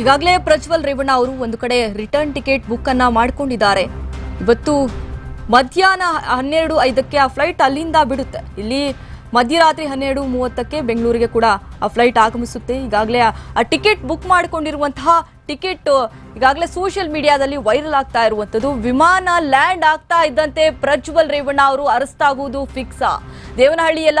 ಈಗಾಗಲೇ ಪ್ರಜ್ವಲ್ ರೇವಣ್ಣ ಅವರು ಒಂದು ಕಡೆ ರಿಟರ್ನ್ ಟಿಕೆಟ್ ಬುಕ್ ಅನ್ನ ಮಾಡ್ಕೊಂಡಿದ್ದಾರೆ. ಇವತ್ತು ಮಧ್ಯಾಹ್ನ ಹನ್ನೆರಡು ಐದಕ್ಕೆ ಆ ಫ್ಲೈಟ್ ಅಲ್ಲಿಂದ ಬಿಡುತ್ತೆ. ಇಲ್ಲಿ ಮಧ್ಯರಾತ್ರಿ ಹನ್ನೆರಡು ಮೂವತ್ತಕ್ಕೆ ಬೆಂಗಳೂರಿಗೆ ಕೂಡ ಆ ಫ್ಲೈಟ್ ಆಗಮಿಸುತ್ತೆ. ಈಗಾಗಲೇ ಆ- ಟಿಕೆಟ್ ಬುಕ್ ಮಾಡಿಕೊಂಡಿರುವಂತಹ ಟಿಕೆಟ್ ಈಗಾಗಲೇ ಸೋಷಿಯಲ್ ಮೀಡಿಯಾದಲ್ಲಿ ವೈರಲ್ ಆಗ್ತಾ ಇರುವಂಥದ್ದು. ವಿಮಾನ ಲ್ಯಾಂಡ್ ಆಗ್ತಾ ಇದ್ದಂತೆ ಪ್ರಜ್ವಲ್ ರೇವಣ್ಣ ಅವರು ಅರೆಸ್ಟ್ ಆಗುವುದು ಫಿಕ್ಸಾ ದೇವನಹಳ್ಳಿಯಲ್ಲ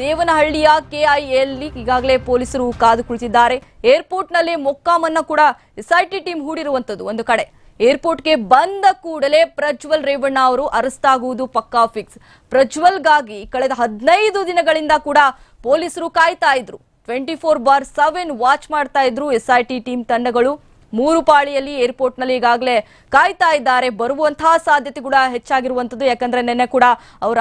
ದೇವನಹಳ್ಳಿಯ ಕೆಐಎಲ್ಲಿ ಈಗಾಗಲೇ ಪೊಲೀಸರು ಕಾದು ಕುಳಿತಿದ್ದಾರೆ. ಏರ್ಪೋರ್ಟ್ನಲ್ಲಿ ಮೊಕ್ಕಾಮನ್ನ ಕೂಡ ಎಸ್ಐಟಿ ಟೀಮ್ ಹೂಡಿರುವಂತದ್ದು ಒಂದು ಕಡೆ. ಏರ್ಪೋರ್ಟ್ಗೆ ಬಂದ ಕೂಡಲೇ ಪ್ರಜ್ವಲ್ ರೇವಣ್ಣ ಅವರು ಅರೆಸ್ಟ್ ಆಗುವುದು ಪಕ್ಕಾ ಫಿಕ್ಸ್. ಪ್ರಜ್ವಲ್ಗಾಗಿ ಕಳೆದ ಹದಿನೈದು ದಿನಗಳಿಂದ ಕೂಡ ಪೊಲೀಸರು ಕಾಯ್ತಾ ಇದ್ರು. Twenty four by seven watch ಮಾಡ್ತಾ ಇದ್ರು ಎಸ್ಐಟಿ ಟೀಮ್ ತಂಡಗಳು. ಮೂರು ಪಾಳಿಯಲ್ಲಿ ಏರ್ಪೋರ್ಟ್ನಲ್ಲಿ ಈಗಾಗಲೇ ಕಾಯ್ತಾ ಇದ್ದಾರೆ. ಬರುವಂತಹ ಸಾಧ್ಯತೆ ಕೂಡ ಹೆಚ್ಚಾಗಿರುವಂತದ್ದು ಯಾಕಂದ್ರೆ ನಿನ್ನೆ ಕೂಡ ಅವರ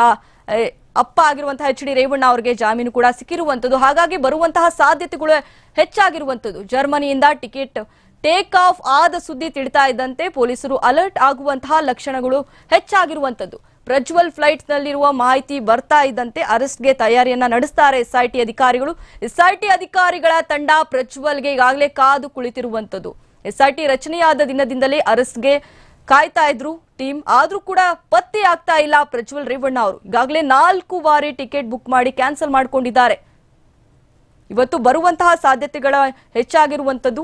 ಅಪ್ಪ ಆಗಿರುವಂತಹ ಎಚ್ ಡಿ ರೇವಣ್ಣ ಅವರಿಗೆ ಜಾಮೀನು ಕೂಡ ಸಿಕ್ಕಿರುವಂತದ್ದು ಹಾಗಾಗಿ ಬರುವಂತಹ ಸಾಧ್ಯತೆಗಳು ಹೆಚ್ಚಾಗಿರುವಂತದ್ದು ಜರ್ಮನಿಯಿಂದ ಟಿಕೆಟ್ ಟೇಕ್ ಆಫ್ ಆದ ಸುದ್ದಿ ತಿಳಿತಾ ಇದ್ದಂತೆ ಪೊಲೀಸರು ಅಲರ್ಟ್ ಆಗುವಂತಹ ಲಕ್ಷಣಗಳು ಹೆಚ್ಚಾಗಿರುವಂತದ್ದು ಪ್ರಜ್ವಲ್ ಫ್ಲೈಟ್ ನಲ್ಲಿರುವ ಮಾಹಿತಿ ಬರ್ತಾ ಇದ್ದಂತೆ ಅರೆಸ್ಟ್ಗೆ ತಯಾರಿಯನ್ನ ನಡೆಸ್ತಾರೆ ಎಸ್ಐಟಿ ಅಧಿಕಾರಿಗಳು. ಎಸ್ಐಟಿ ಅಧಿಕಾರಿಗಳ ತಂಡ ಪ್ರಜ್ವಲ್ಗೆ ಈಗಾಗಲೇ ಕಾದು ಕುಳಿತಿರುವಂತದ್ದು ಎಸ್ಐಟಿ ರಚನೆಯಾದ ದಿನದಿಂದಲೇ ಅರೆಸ್ಟ್ಗೆ ಕಾಯ್ತಾ ಇದ್ರು. ಟೀಮ್. ಆದ್ರೂ ಕೂಡ ಪತ್ತೆ ಆಗ್ತಾ ಇಲ್ಲ ಪ್ರಜ್ವಲ್ ರೇವಣ್ಣ ಅವರು. ಈಗಾಗಲೇ ನಾಲ್ಕು ಬಾರಿ ಟಿಕೆಟ್ ಬುಕ್ ಮಾಡಿ ಕ್ಯಾನ್ಸಲ್ ಮಾಡಿಕೊಂಡಿದ್ದಾರೆ. ಇವತ್ತು ಬರುವಂತಹ ಸಾಧ್ಯತೆಗಳ ಹೆಚ್ಚಾಗಿರುವಂತದ್ದು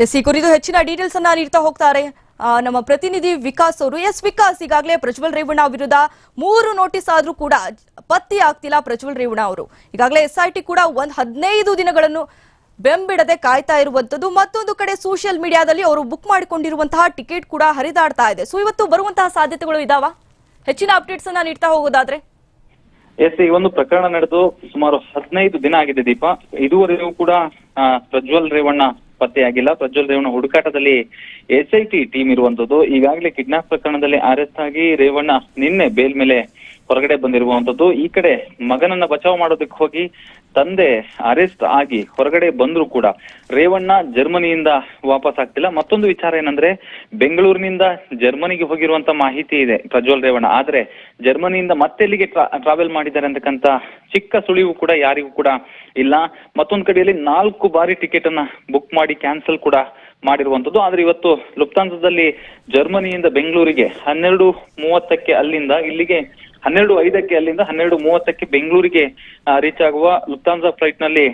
Yes, ಈ ಕುರಿತು ಹೆಚ್ಚಿನ ಡೀಟೇಲ್ಸ್ ಅನ್ನ ನೀಡ್ತಾ ಹೋಗ್ತಾರೆ ನಮ್ಮ ಪ್ರತಿನಿಧಿ ವಿಕಾಸ್ ಅವರು. ಎಸ್, ವಿಕಾಸ್, ಈಗಾಗಲೇ ಪ್ರಜ್ವಲ್ ರೇವಣ್ಣ ವಿರುದ್ಧ ಮೂರು ನೋಟಿಸ್ ಆದ್ರೂ ಕೂಡ ಪತ್ತೆ ಆಗ್ತಿಲ್ಲ ಪ್ರಜ್ವಲ್ ರೇವಣ್ಣ ಅವರು. ಈಗಾಗಲೇ ಎಸ್ಐಟಿ ಕೂಡ ಒಂದ್ ಹದಿನೈದು ದಿನಗಳನ್ನು ಬೆಂಬಿಡದೆ ಕಾಯ್ತಾ ಇರುವಂತದ್ದು. ಮತ್ತೊಂದು ಕಡೆ ಸೋಷಿಯಲ್ ಮೀಡಿಯಾದಲ್ಲಿ ಅವರು ಬುಕ್ ಮಾಡಿಕೊಂಡಿರುವಂತಹ ಟಿಕೆಟ್ ಕೂಡ ಹರಿದಾಡ್ತಾ ಇದೆ. ಸೊ ಇವತ್ತು ಬರುವಂತಹ ಸಾಧ್ಯತೆಗಳು ಇದಾವ? ಹೆಚ್ಚಿನ ಅಪ್ಡೇಟ್ಸ್ ಅನ್ನ ನೀಡ್ತಾ ಹೋಗೋದಾದ್ರೆ. ಎಸ್, ಈ ಒಂದು ಪ್ರಕರಣ ನಡೆದು ಸುಮಾರು ಹದಿನೈದು ದಿನ ಆಗಿದೆ ದೀಪ. ಇದುವರೆಗೂ ಕೂಡ ಪ್ರಜ್ವಲ್ ರೇವಣ್ಣ ಪತ್ತೆಯಾಗಿಲ್ಲ. ಪ್ರಜ್ವಲ್ ರೇವಣ್ಣ ಹುಡುಕಾಟದಲ್ಲಿ ಎಸ್ಐಟಿ ಟೀಮ್ ಇರುವಂತದ್ದು. ಈಗಾಗಲೇ ಕಿಡ್ನಾಪ್ ಪ್ರಕರಣದಲ್ಲಿ ಅರೆಸ್ಟ್ ಆಗಿ ರೇವಣ್ಣ ನಿನ್ನೆ ಬೇಲ್ ಮೇಲೆ ಹೊರಗಡೆ ಬಂದಿರುವಂತದ್ದು. ಈ ಕಡೆ ಮಗನನ್ನ ಬಚಾವ್ ಮಾಡೋದಕ್ಕೆ ಹೋಗಿ ತಂದೆ ಅರೆಸ್ಟ್ ಆಗಿ ಹೊರಗಡೆ ಬಂದ್ರು ಕೂಡ ರೇವಣ್ಣ ಜರ್ಮನಿಯಿಂದ ವಾಪಸ್ ಆಗ್ತಿಲ್ಲ. ಮತ್ತೊಂದು ವಿಚಾರ ಏನಂದ್ರೆ, ಬೆಂಗಳೂರಿನಿಂದ ಜರ್ಮನಿಗೆ ಹೋಗಿರುವಂತ ಮಾಹಿತಿ ಇದೆ ಪ್ರಜ್ವಲ್ ರೇವಣ್ಣ. ಆದ್ರೆ ಜರ್ಮನಿಯಿಂದ ಮತ್ತೆಲ್ಲಿಗೆ ಟ್ರಾವೆಲ್ ಮಾಡಿದ್ದಾರೆ ಅಂತಕ್ಕಂತ ಚಿಕ್ಕ ಸುಳಿವು ಕೂಡ ಯಾರಿಗೂ ಕೂಡ ಇಲ್ಲ. ಮತ್ತೊಂದು ಕಡೆಯಲ್ಲಿ ನಾಲ್ಕು ಬಾರಿ ಟಿಕೆಟ್ ಅನ್ನ ಬುಕ್ ಮಾಡಿ ಕ್ಯಾನ್ಸಲ್ ಕೂಡ ಮಾಡಿರುವಂತದ್ದು. ಆದ್ರೆ ಇವತ್ತು ಲುಪ್ತಾಂತದಲ್ಲಿ ಜರ್ಮನಿಯಿಂದ ಬೆಂಗಳೂರಿಗೆ ಹನ್ನೆರಡು ಮೂವತ್ತಕ್ಕೆ ಅಲ್ಲಿಂದ ಇಲ್ಲಿಗೆ ಹನ್ನೆರಡು ಐದಕ್ಕೆ ಅಲ್ಲಿಂದ ಹನ್ನೆರಡು ಮೂವತ್ತಕ್ಕೆ ಬೆಂಗಳೂರಿಗೆ ರೀಚ್ ಆಗುವ ಲುಪ್ತಾನ್ಸಾ ಫ್ಲೈಟ್ನಲ್ಲಿ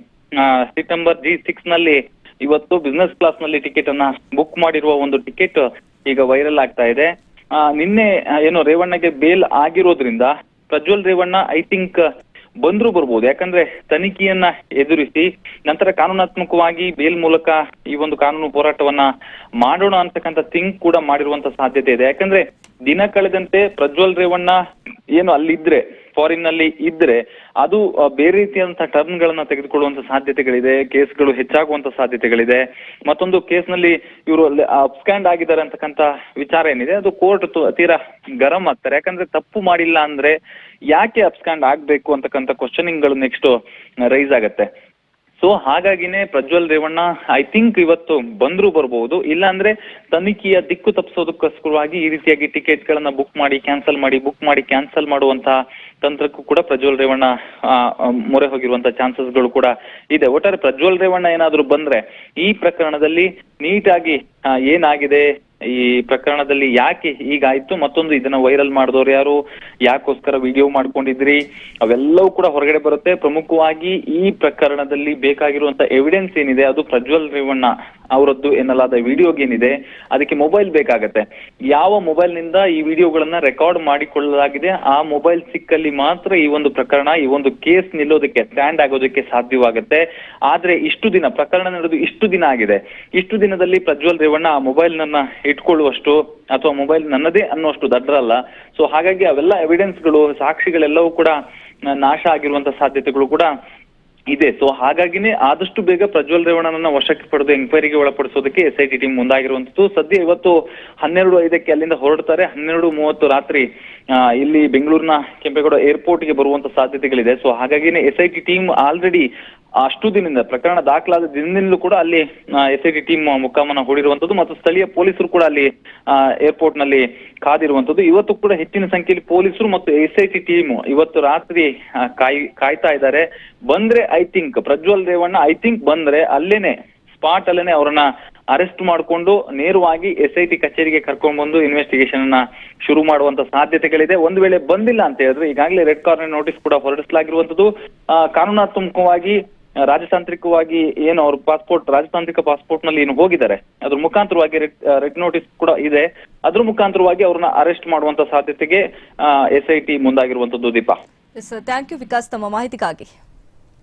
ಸೀಟ್ ನಂಬರ್ ಜಿ ಸಿಕ್ಸ್ನಲ್ಲಿ ಇವತ್ತು ಬಿಸ್ನೆಸ್ ಕ್ಲಾಸ್ನಲ್ಲಿ ಟಿಕೆಟ್ ಅನ್ನ ಬುಕ್ ಮಾಡಿರುವ ಒಂದು ಟಿಕೆಟ್ ಈಗ ವೈರಲ್ ಆಗ್ತಾ ಇದೆ. ನಿನ್ನೆ ಏನು ರೇವಣ್ಣಗೆ ಬೇಲ್ ಆಗಿರೋದ್ರಿಂದ ಪ್ರಜ್ವಲ್ ರೇವಣ್ಣ ಐ ಥಿಂಕ್ ಬಂದ್ರು ಬರ್ಬೋದು. ಯಾಕಂದ್ರೆ ತನಿಖೆಯನ್ನ ಎದುರಿಸಿ ನಂತರ ಕಾನೂನಾತ್ಮಕವಾಗಿ ಬೇಲ್ ಮೂಲಕ ಈ ಒಂದು ಕಾನೂನು ಹೋರಾಟವನ್ನ ಮಾಡೋಣ ಅಂತಕ್ಕಂಥ ಥಿಂಕ್ ಕೂಡ ಮಾಡಿರುವಂತ ಸಾಧ್ಯತೆ ಇದೆ. ಯಾಕಂದ್ರೆ ದಿನ ಕಳೆದಂತೆ ಪ್ರಜ್ವಲ್ ರೇವಣ್ಣ ಏನು ಅಲ್ಲಿದ್ರೆ ಫಾರಿನ್ನಲ್ಲಿ ಇದ್ರೆ ಅದು ಬೇರೆ ರೀತಿಯಾದಂತಹ ಟರ್ನ್ ಗಳನ್ನ ತೆಗೆದುಕೊಳ್ಳುವಂತ ಸಾಧ್ಯತೆಗಳಿದೆ, ಕೇಸ್ಗಳು ಹೆಚ್ಚಾಗುವಂತ ಸಾಧ್ಯತೆಗಳಿದೆ. ಮತ್ತೊಂದು ಕೇಸ್ನಲ್ಲಿ ಇವರು ಅಪ್ಸ್ಕ್ಯಾಂಡ್ ಆಗಿದ್ದಾರೆ ಅಂತಕ್ಕಂತ ವಿಚಾರ ಏನಿದೆ, ಅದು ಕೋರ್ಟ್ ತೀರಾ ಗರಂ ಆಗ್ತಾರೆ. ಯಾಕಂದ್ರೆ ತಪ್ಪು ಮಾಡಿಲ್ಲ ಅಂದ್ರೆ ಯಾಕೆ ಅಪ್ಸ್ಕ್ಯಾಂಡ್ ಆಗ್ಬೇಕು ಅಂತಕ್ಕಂಥ ಕ್ವಶನಿಂಗ್ಗಳು ನೆಕ್ಸ್ಟ್ ರೈಸ್ ಆಗತ್ತೆ. ಸೊ ಹಾಗಾಗಿನೇ ಪ್ರಜ್ವಲ್ ರೇವಣ್ಣ ಐ ಥಿಂಕ್ ಇವತ್ತು ಬಂದ್ರು ಬರಬಹುದು ಇಲ್ಲ ಅಂದ್ರೆ ತನಿಖೆಯ ದಿಕ್ಕು ತಪ್ಪಿಸೋದಕ್ಕೋಸ್ಕರವಾಗಿ ಈ ರೀತಿಯಾಗಿ ಟಿಕೆಟ್ ಗಳನ್ನ ಬುಕ್ ಮಾಡಿ ಕ್ಯಾನ್ಸಲ್ ಮಾಡಿ ಬುಕ್ ಮಾಡಿ ಕ್ಯಾನ್ಸಲ್ ಮಾಡುವಂತಹ ತಂತ್ರಕ್ಕೂ ಕೂಡ ಪ್ರಜ್ವಲ್ ರೇವಣ್ಣ ಮೊರೆ ಹೋಗಿರುವಂತ ಚಾನ್ಸಸ್ಗಳು ಕೂಡ ಇದೆ. ಒಟ್ಟಾರೆ ಪ್ರಜ್ವಲ್ ರೇವಣ್ಣ ಏನಾದ್ರು ಬಂದ್ರೆ ಈ ಪ್ರಕರಣದಲ್ಲಿ ನೀಟಾಗಿ ಏನಾಗಿದೆ ಈ ಪ್ರಕರಣದಲ್ಲಿ ಯಾಕೆ ಹೀಗಾಯ್ತು? ಮತ್ತೊಂದು ಇದನ್ನ ವೈರಲ್ ಮಾಡಿದವ್ರು ಯಾರು? ಯಾಕೋಸ್ಕರ ವಿಡಿಯೋ ಮಾಡ್ಕೊಂಡಿದ್ರಿ? ಅವೆಲ್ಲವೂ ಕೂಡ ಹೊರಗಡೆ ಬರುತ್ತೆ. ಪ್ರಮುಖವಾಗಿ ಈ ಪ್ರಕರಣದಲ್ಲಿ ಬೇಕಾಗಿರುವಂತ ಎವಿಡೆನ್ಸ್ ಏನಿದೆ? ಅದು ಪ್ರಜ್ವಲ್ ರೇವಣ್ಣ. ಅವರದ್ದು ಎನ್ನಲಾದ ವಿಡಿಯೋ ಏನಿದೆ ಅದಕ್ಕೆ ಮೊಬೈಲ್ ಬೇಕಾಗತ್ತೆ. ಯಾವ ಮೊಬೈಲ್ನಿಂದ ಈ ವಿಡಿಯೋಗಳನ್ನ ರೆಕಾರ್ಡ್ ಮಾಡಿಕೊಳ್ಳಲಾಗಿದೆ, ಆ ಮೊಬೈಲ್ ಸಿಕ್ಕಲ್ಲಿ ಮಾತ್ರ ಈ ಒಂದು ಪ್ರಕರಣ, ಈ ಒಂದು ಕೇಸ್ ನಿಲ್ಲೋದಕ್ಕೆ ಸ್ಟ್ಯಾಂಡ್ ಆಗೋದಕ್ಕೆ ಸಾಧ್ಯವಾಗುತ್ತೆ. ಆದ್ರೆ ಇಷ್ಟು ದಿನ, ಪ್ರಕರಣ ನಡೆದು ಇಷ್ಟು ದಿನ ಆಗಿದೆ. ಇಷ್ಟು ದಿನದಲ್ಲಿ ಪ್ರಜ್ವಲ್ ರೇವಣ್ಣ ಆ ಮೊಬೈಲ್ ನನ್ನ ಇಟ್ಕೊಳ್ಳುವಷ್ಟು ಅಥವಾ ಮೊಬೈಲ್ ನನ್ನದೇ ಅನ್ನುವಷ್ಟು ದಡ್ರಲ್ಲ ಸೊ ಹಾಗಾಗಿ ಅವೆಲ್ಲ ಎವಿಡೆನ್ಸ್ಗಳು ಸಾಕ್ಷಿಗಳೆಲ್ಲವೂ ಕೂಡ ನಾಶ ಆಗಿರುವಂತ ಸಾಧ್ಯತೆಗಳು ಕೂಡ ಇದೆ. ಸೊ ಹಾಗಾಗಿನೇ ಆದಷ್ಟು ಬೇಗ ಪ್ರಜ್ವಲ್ ರೇವಣ್ಣನನ್ನ ವಶಕ್ಕೆ ಪಡೆದು ಎಂಕ್ವೈರಿಗೆ ಒಳಪಡಿಸೋದಕ್ಕೆ ಎಸ್ ಐ ಟಿ ಟೀಮ್ ಮುಂದಾಗಿರುವಂತದ್ದು ಸದ್ಯ ಇವತ್ತು ಹನ್ನೆರಡು ಐದಕ್ಕೆ ಅಲ್ಲಿಂದ ಹೊರಡ್ತಾರೆ. ಹನ್ನೆರಡು ಮೂವತ್ತು ರಾತ್ರಿ ಇಲ್ಲಿ ಬೆಂಗಳೂರಿನ ಕೆಂಪೇಗೌಡ ಏರ್ಪೋರ್ಟ್ಗೆ ಬರುವಂತ ಸಾಧ್ಯತೆಗಳಿದೆ. ಸೊ ಹಾಗಾಗಿನೇ S I T team already ಅಷ್ಟು ದಿನದಿಂದ, ಪ್ರಕರಣ ದಾಖಲಾದ ದಿನದಿಂದಲೂ ಕೂಡ ಅಲ್ಲಿ ಎಸ್ ಐ ಟಿ ಟೀಮ್ ಮುಕ್ಕಾಮನ ಹೂಡಿರುವಂತದ್ದು ಮತ್ತು ಸ್ಥಳೀಯ ಪೊಲೀಸರು ಕೂಡ ಅಲ್ಲಿ ಏರ್ಪೋರ್ಟ್ನಲ್ಲಿ ಕಾದಿರುವಂತದ್ದು ಇವತ್ತು ಕೂಡ ಹೆಚ್ಚಿನ ಸಂಖ್ಯೆಯಲ್ಲಿ ಪೊಲೀಸರು ಮತ್ತು ಎಸ್ ಐ ಟಿ ಟೀಮ್ ಇವತ್ತು ರಾತ್ರಿ ಕಾಯ್, ಕಾಯ್ತಾ ಇದ್ದಾರೆ. ಬಂದ್ರೆ I think, Prajwal Revanna, I think ಬಂದ್ರೆ ಅಲ್ಲೇನೆ ಸ್ಪಾಟ್ ಅಲ್ಲೇನೆ ಅವರನ್ನ ಅರೆಸ್ಟ್ ಮಾಡಿಕೊಂಡು ನೇರವಾಗಿ ಎಸ್ ಐ ಟಿ ಕಚೇರಿಗೆ ಕರ್ಕೊಂಡು ಬಂದು ಇನ್ವೆಸ್ಟಿಗೇಷನ್ ಅನ್ನ ಶುರು ಮಾಡುವಂತ ಸಾಧ್ಯತೆಗಳಿದೆ. ಒಂದು ವೇಳೆ ಬಂದಿಲ್ಲ ಅಂತ ಹೇಳಿದ್ರೆ ಈಗಾಗಲೇ ರೆಡ್ ಕಾರ್ನರ್ ನೋಟಿಸ್ ಕೂಡ ಹೊರಡಿಸಲಾಗಿರುವಂತದ್ದು ಕಾನೂನಾತ್ಮಕವಾಗಿ ರಾಜತಾಂತ್ರಿಕವಾಗಿ ಏನು ಅವ್ರ ಪಾಸ್ಪೋರ್ಟ್ ರಾಜತಾಂತ್ರಿಕ ಪಾಸ್ಪೋರ್ಟ್ನಲ್ಲಿ ಏನು ಹೋಗಿದ್ದಾರೆ, ಅದ್ರ ಮುಖಾಂತರವಾಗಿ ರೆಡ್ ನೋಟಿಸ್ ಕೂಡ ಇದೆ. ಅದ್ರ ಮುಖಾಂತರವಾಗಿ ಅವ್ರನ್ನ ಅರೆಸ್ಟ್ ಮಾಡುವಂತ ಸಾಧ್ಯತೆಗೆ ಎಸ್ಐಟಿ ಮುಂದಾಗಿರುವಂತದ್ದು ದೀಪಾ. Thank you Vikas. ತಮ್ಮ ಮಾಹಿತಿಗಾಗಿ.